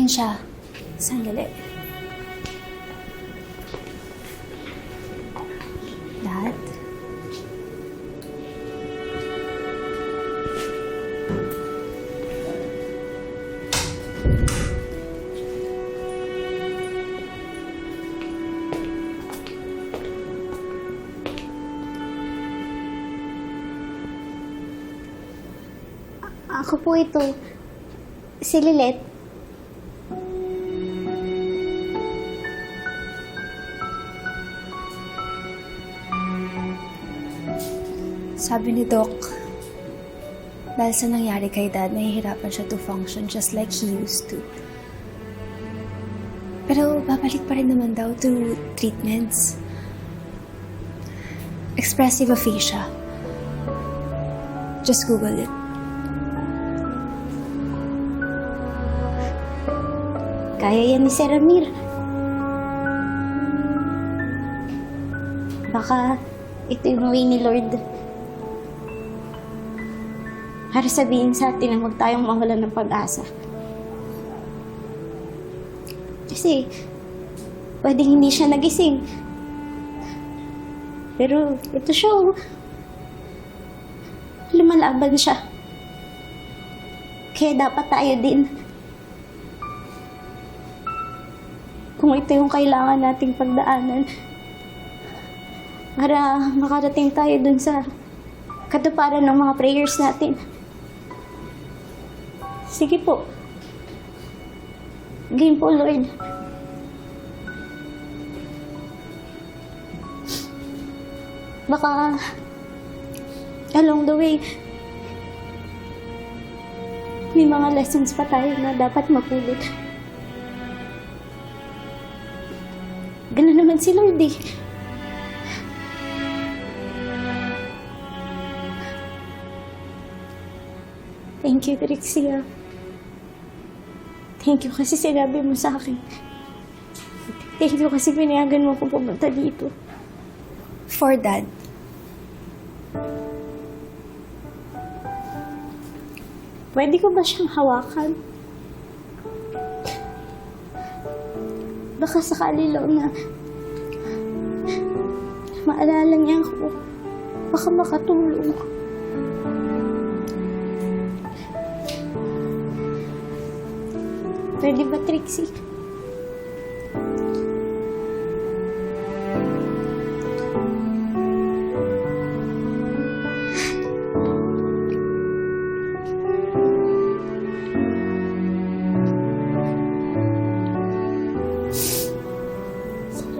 Pasensya. Sandali. Dad? A- Ako po ito. Si Lilet. Sabi ni Doc, dahil sa nangyari kay Dad, nahihirapan siya to function just like he used to. Pero babalik pa rin naman daw through treatments. Expressive aphasia. Just Google it. Kaya yan ni Sir Ramir. Baka ito yung way ni Lord. Para sabihin sa atin na huwag tayong mawalan ng pag-asa. Kasi, pwedeng hindi siya nagising. Pero, ito siya, oh. Lumalaban siya. Kaya dapat tayo din. Kung ito yung kailangan nating pagdaanan, para makarating tayo dun sa katuparan ng mga prayers natin. Sige po. Game po, Lord. Baka along the way, may mga lessons pa tayo na dapat mapulot. Ganun naman si Lord eh. Thank you, Trixia. Thank you kasi sinabi mo sa akin. Thank you kasi pinayagan mo ko pumunta dito. For Dad. Pwede ko ba siyang hawakan? Baka sakali lang na maalala niya ako. Baka makatulong. Pwede ba, Trixie?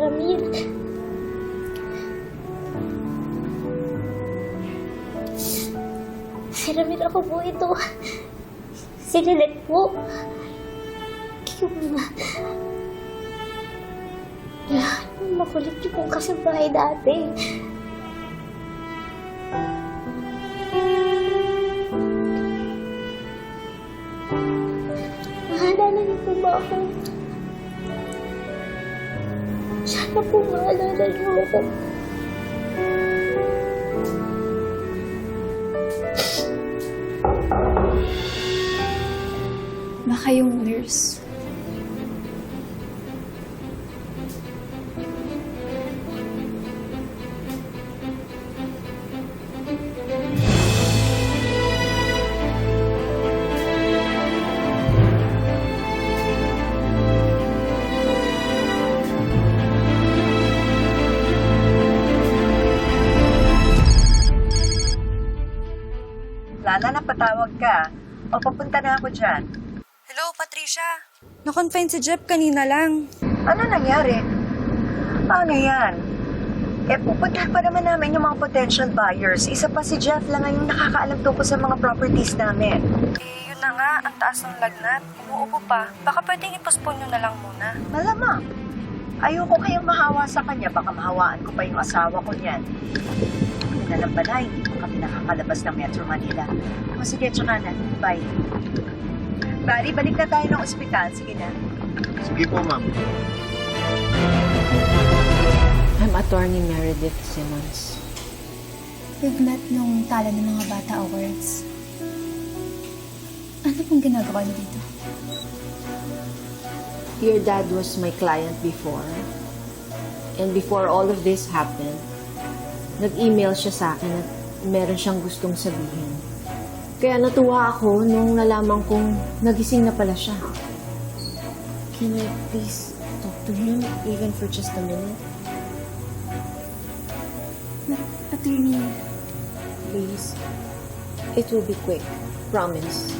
Ramir. Si Ramir ako po ito. Si Lilet po. Yung yung makulit yung pong kasabahay dati. Maalala niyo po ba ako? Sana po maalala niyo ako. Baka yung nurse. Ka. O, papunta na ako dyan. Hello, Patricia. Na-confine si Jeff kanina lang. Ano nangyari? Paano yan? Eh, pupunta pa naman namin yung mga potential buyers. Isa pa si Jeff lang ang nakakaalam tungkol sa mga properties namin. Eh, yun na nga, ang taas ng lagnat. Umuubo pa. Baka pwedeng i-postpone nyo na lang muna. Malamang. Ayoko kayong mahawa sa kanya. Baka mahawaan ko pa yung asawa ko niyan. Kami na lang pala, hindi ko kami nakakalabas ng Metro Manila. O sige, tsaka na. Bye. Bari, balik na tayo ng ospital. Sige na. Sige po, ma'am. I'm Attorney Meredith Simmons. We've met nung tala ng mga bata awards. Ano pong ginagawa niyo dito? Your dad was my client before. And before all of this happened, nag-email siya sa akin at meron siyang gustong sabihin. Kaya natuwa ako nung nalaman kong nagising na pala siya. Can I please talk to him, even for just a minute? Attorney, Please. It will be quick. Promise.